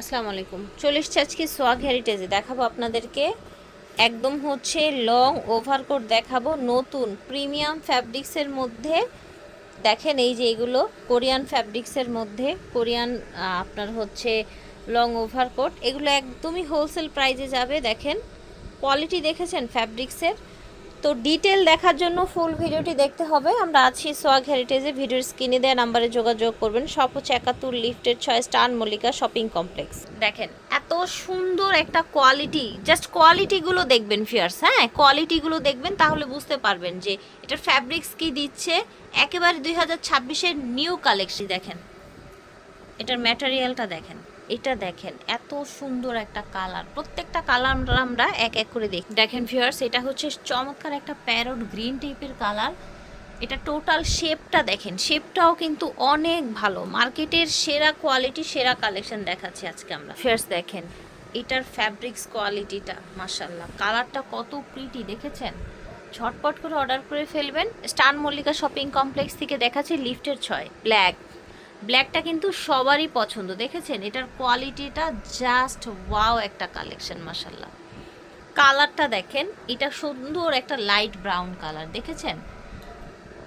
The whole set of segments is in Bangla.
আসসালামু আলাইকুম। চলে এসছি আজকে সোয়াগ হেরিটেজে। দেখাবো আপনাদেরকে একদম হচ্ছে লং ওভারকোট দেখাবো। নতুন প্রিমিয়াম ফ্যাব্রিক্সের মধ্যে। দেখেন এই যে এগুলো, কোরিয়ান ফ্যাব্রিক্সের মধ্যে। কোরিয়ান আপনার হচ্ছে লং ওভারকোট। এগুলো একদমই হোলসেল প্রাইজে যাবে, দেখেন। কোয়ালিটি দেখেছেন ফ্যাব্রিক্সের? তো ডিটেল দেখার জন্য ফুল ভিডিওটি দেখতে হবে। আমরা আছি সোয়াগ হেরিটেজে ভিডিওর স্ক্রিনে দেওয়া নাম্বারে যোগাযোগ করবেন। সব হচ্ছে একাত্তর লিফটের ছয় স্টার মল্লিকা শপিং কমপ্লেক্স দেখেন, এত সুন্দর একটা কোয়ালিটি জাস্ট কোয়ালিটিগুলো দেখবেন ফিয়ার্স হ্যাঁ? কোয়ালিটিগুলো দেখবেন, তাহলে বুঝতে পারবেন যে এটার ফ্যাব্রিক্স কি দিচ্ছে। একেবারে দুই হাজার ছাব্বিশের নিউ কালেকশন দেখেন। এটার ম্যাটেরিয়ালটা দেখেন। এটা দেখেন, এত সুন্দর একটা কালার। প্রত্যেকটা কালার আমরা এক এক করে দেখি। দেখেন ভিউয়ার্স এটা হচ্ছে চমৎকার একটা প্যারট গ্রিন টাইপের কালার। এটা টোটাল শেপটা দেখেন শেপটাও কিন্তু অনেক ভালো। মার্কেটের সেরা কোয়ালিটি সেরা কালেকশন দেখাচ্ছি আজকে আমরা। ফিয়ার্স দেখেন, এটার ফ্যাব্রিক্স কোয়ালিটিটা মাসাল্লাহ কালারটা কত প্রিটি দেখেছেন? ঝটপট করে অর্ডার করে ফেলবেন। স্টান মল্লিকা শপিং কমপ্লেক্স থেকে দেখাচ্ছে লিফটের ছয় ব্ল্যাক ব্ল্যাকটা কিন্তু সবারই পছন্দ। দেখেছেন? এটার কোয়ালিটিটা জাস্ট ওয়াও একটা কালেকশন মাসাল্লাহ কালারটা দেখেন, এটা সুন্দর একটা লাইট ব্রাউন কালার দেখেছেন?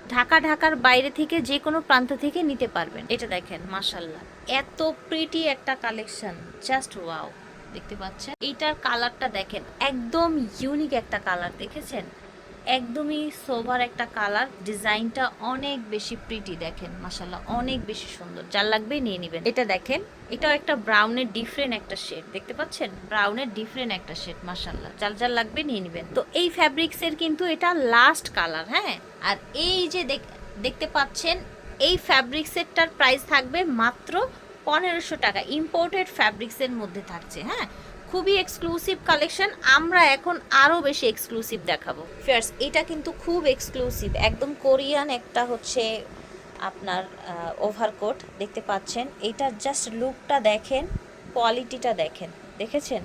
ঢাকা, ঢাকার বাইরে থেকে যে কোনো প্রান্ত থেকে নিতে পারবেন। এটা দেখেন মাসাল্লাহ এত প্রিটি একটা কালেকশন জাস্ট ওয়াও দেখতে পাচ্ছেন? এইটার কালারটা দেখেন, একদম ইউনিক একটা কালার দেখেছেন? একদমই সোভার একটা কালার ডিজাইনটা অনেক বেশি প্রিটি দেখেন মাসাল্লাহ অনেক বেশি সুন্দর। যার লাগবে নিয়ে নেবেন। এটা দেখেন, এটাও একটা ব্রাউনের ডিফারেন্ট একটা শেড দেখতে পাচ্ছেন? ব্রাউনের ডিফারেন্ট একটা শেড মাসাল্লাহ যার যার লাগবে নিয়ে নেবেন। তো এই ফ্যাব্রিক্সের কিন্তু এটা লাস্ট কালার হ্যাঁ? আর এই যে দেখ- দেখতে পাচ্ছেন, এই ফ্যাব্রিক্সেরটার প্রাইস থাকবে মাত্র পনেরোশো টাকা ইম্পোর্টেড ফ্যাব্রিক্সের মধ্যে থাকছে হ্যাঁ? খুবই এক্সক্লুসিভ কালেকশন আমরা এখন আরও বেশি এক্সক্লুসিভ দেখাবো। ফিয়ার্স এটা কিন্তু খুব এক্সক্লুসিভ একদম কোরিয়ান একটা হচ্ছে আপনার ওভারকোট দেখতে পাচ্ছেন। এইটার জাস্ট লুকটা দেখেন কোয়ালিটিটা দেখেন, দেখেছেন?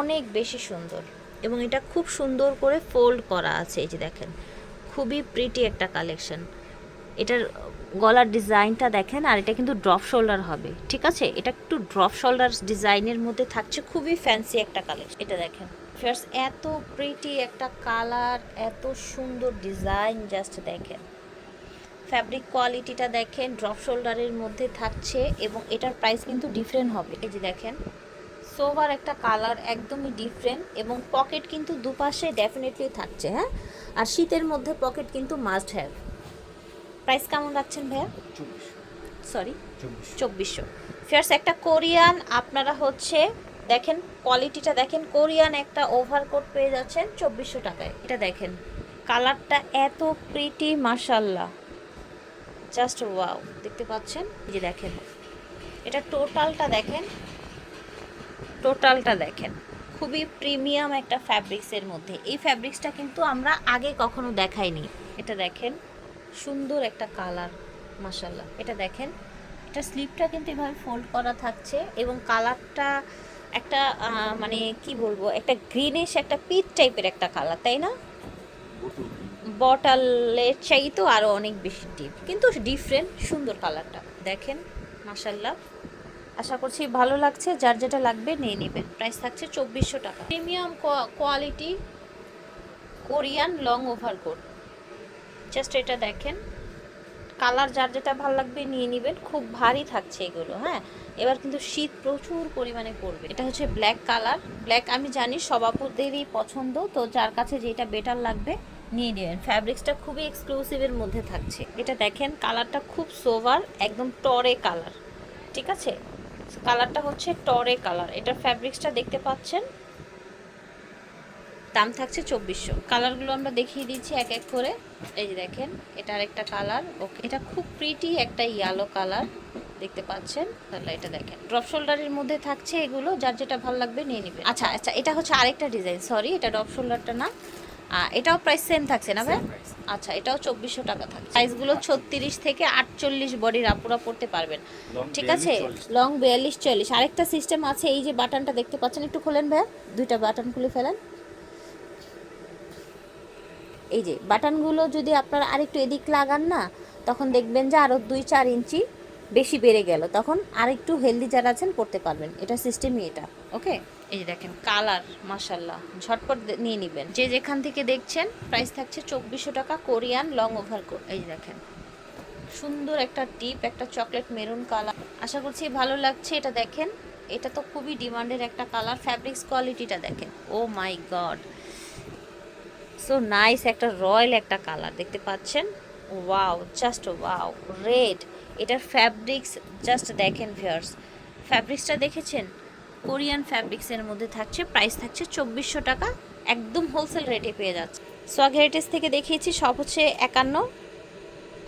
অনেক বেশি সুন্দর, এবং এটা খুব সুন্দর করে ফোল্ড করা আছে, এই যে দেখেন। খুবই প্রিটি একটা কালেকশন এটার গলার ডিজাইনটা দেখেন, আর এটা কিন্তু ড্রপ শোল্ডার হবে। ঠিক আছে? এটা একটু ড্রপ শোল্ডার ডিজাইনের মধ্যে থাকছে, খুবই ফ্যান্সি একটা কালেকশন এটা দেখেন। ফার্স্ট এত প্রিটি একটা কালার এত সুন্দর ডিজাইন জাস্ট দেখেন। ফ্যাব্রিক কোয়ালিটিটা দেখেন, ড্রপ শোল্ডারের মধ্যে থাকছে, এবং এটার প্রাইস কিন্তু ডিফারেন্ট হবে। এই যে দেখেন সোভার একটা কালার একদমই ডিফারেন্ট এবং পকেট কিন্তু দুপাশে ডেফিনেটলি থাকছে হ্যাঁ? আর শীতের মধ্যে পকেট কিন্তু মাস্ট হ্যাভ প্রাইস কেমন রাখছেন ভাইয়া? সরি চব্বিশশো। ফিয়ার্স একটা কোরিয়ান আপনারা হচ্ছে দেখেন কোয়ালিটিটা দেখেন কোরিয়ান একটা ওভারকোট পেয়ে যাচ্ছেন চব্বিশশো টাকায়। এটা দেখেন কালারটা এত প্রিটি মাশাল্লাহ জাস্ট ওয়াও দেখতে পাচ্ছেন? যে দেখেন এটা টোটালটা দেখেন টোটালটা দেখেন। খুবই প্রিমিয়াম একটা ফ্যাব্রিক্সের মধ্যে। এই ফ্যাব্রিক্সটা কিন্তু আমরা আগে কখনো দেখাইনি। এটা দেখেন সুন্দর একটা কালার মাসাল্লাহ এটা দেখেন, এটা স্লিপটা কিন্তু এভাবে ফোল্ড করা থাকছে এবং কালারটা একটা মানে কি বলব, একটা গ্রিনিশ একটা পিচ টাইপের একটা কালার, তাই না? বটালের চাইতেও আরও অনেক বেশি ডিপ কিন্তু ডিফারেন্ট সুন্দর কালারটা। দেখেন মাসাল্লাহ আশা করছি ভালো লাগছে, যার যেটা লাগবে নিয়ে নেবেন। প্রাইস থাকছে চব্বিশশো টাকা। Premium quality Korean long over overcoat just এটা দেখেন। কালার যার যেটা ভালো লাগবে নিয়ে নেবেন। খুব ভারী থাকছে এগুলো হ্যাঁ? এবার কিন্তু শীত প্রচুর পরিমাণে পড়বে। এটা হচ্ছে ব্ল্যাক কালার ব্ল্যাক আমি জানি সব আপুদেরই পছন্দ, তো যার কাছে যেটা বেটার লাগবে নিয়ে নেবেন। ফ্যাব্রিক্সটা খুবই এক্সক্লুসিভের মধ্যে থাকছে। এটা দেখেন কালারটা খুব সোভার একদম টরে কালার ঠিক আছে? কালারটা হচ্ছে টরে কালার এটার ফ্যাব্রিক্সটা দেখতে পাচ্ছেন? দাম থাকছে চব্বিশশো। কালারগুলো আমরা দেখিয়ে দিচ্ছি এক এক করে। এই যে দেখেন এটা আরেকটা কালার ওকে। এটা খুব প্রিটি একটা ইয়েলো কালার দেখতে পাচ্ছেন? তাহলে এটা দেখেন। ড্রপ শোল্ডারের মধ্যে থাকছে এগুলো যার যেটা ভালো লাগবে নিয়ে নেবেন। আচ্ছা আচ্ছা এটা হচ্ছে আরেকটা ডিজাইন সরি এটা ড্রপ শোল্ডারটা না। এটাও প্রাইস সেম থাকছে না ভাই? আচ্ছা এটাও চব্বিশশো টাকা থাকছে। সাইজগুলো ছত্রিশ থেকে আটচল্লিশ বডির আপুরা পড়তে পারবেন। ঠিক আছে? লং বিয়াল্লিশ চল্লিশ। আরেকটা সিস্টেম আছে এই যে বাটনটা দেখতে পাচ্ছেন? একটু খোলেন ভাইয়া দুইটা বাটন খুলে ফেলেন। এই যে বাটনগুলো যদি আপনারা আরেকটু এদিক লাগান না, তখন দেখবেন যে আরও দুই চার ইঞ্চি বেশি বেড়ে গেল। তখন আরেকটু হেলদি যারা আছেন পড়তে পারবেন। এটা সিস্টেমই এটা। ওকে এই যে দেখেন কালার মাশাল্লাহ ঝটপট নিয়ে নেবেন। যে যেখান থেকে দেখছেন প্রাইস থাকছে চব্বিশশো টাকা কোরিয়ান লং ওভার কোট এই যে দেখেন, সুন্দর একটা টিপ একটা চকলেট মেরুন কালার আশা করছি ভালো লাগছে এটা দেখেন। এটা তো খুবই ডিমান্ডের একটা কালার ফ্যাব্রিক্স কোয়ালিটিটা দেখেন। Oh my god so nice একটা রয়্যাল একটা কালার, দেখতে পাচ্ছেন? ওয়াও জাস্ট ওয়াও রেড এটার ফ্যাব্রিক্স জাস্ট দেখেন ভিয়ার্স ফ্যাব্রিক্সটা দেখেছেন? কোরিয়ান ফ্যাব্রিক্সের মধ্যে থাকছে প্রাইস থাকছে চব্বিশশো টাকা, একদম হোলসেল রেটে পেয়ে যাচ্ছে। সোয়াগ হেরিটেজ থেকে দেখিয়েছি, সব হচ্ছে একান্ন,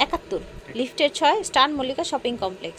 একাত্তর লিফটের ছয় স্টার মল্লিকা শপিং কমপ্লেক্স